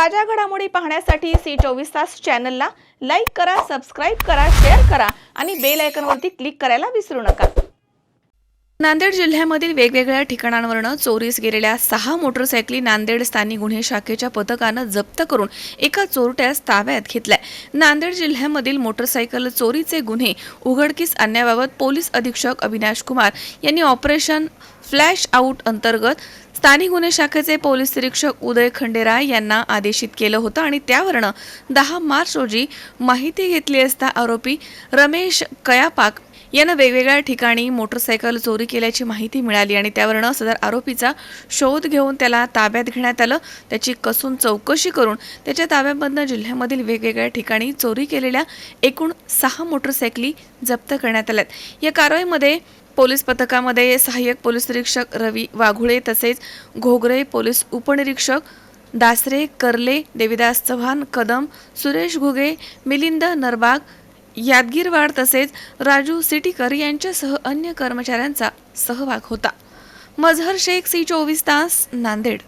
ताज्या घडामोडी पाहण्यासाठी सी चोवीस तास चॅनलला लाईक करा सबस्क्राईब करा शेअर करा आणि बेल आयकॉनवरती क्लिक करायला विसरू नका. नांदेड जिल्ह्यामधील वेगवेगळ्या ठिकाणांवरनं चोरीस गेलेल्या सहा मोटरसायकली नांदेड स्थानिक गुन्हे शाखेच्या पथकानं जप्त करून एका चोरट्यास ताब्यात घेतलाय. नांदेड जिल्ह्यामधील मोटरसायकल चोरीचे गुन्हे उघडकीस आणण्याबाबत पोलीस अधीक्षक अविनाश कुमार यांनी ऑपरेशन फ्लॅश आऊट अंतर्गत स्थानिक गुन्हे शाखेचे पोलीस निरीक्षक उदय खंडेराय यांना आदेशित केलं होतं आणि त्यावरनं दहा मार्च रोजी माहिती घेतली असता आरोपी रमेश कयापाक यानं वेगवेगळ्या ठिकाणी मोटरसायकल चोरी केल्याची माहिती मिळाली आणि त्यावरनं सदर आरोपीचा शोध घेऊन त्याला ताब्यात घेण्यात आलं. त्याची कसून चौकशी करून त्याच्या ताब्यामधनं जिल्ह्यामधील वेगवेगळ्या ठिकाणी चोरी केलेल्या एकूण सहा मोटरसायकली जप्त करण्यात आल्यात. या कारवाईमध्ये पोलीस पथकामध्ये सहाय्यक पोलीस निरीक्षक रवी वाघुळे तसेच घोगरे पोलीस उपनिरीक्षक दासरे कर्ले देविदास चव्हाण कदम सुरेश घुगे मिलिंद नरबाग यादगीरवाड तसेच राजू सिटीकर यांच्यासह अन्य कर्मचाऱ्यांचा सहभाग होता. मझहर शेख सी चोवीस तास नांदेड.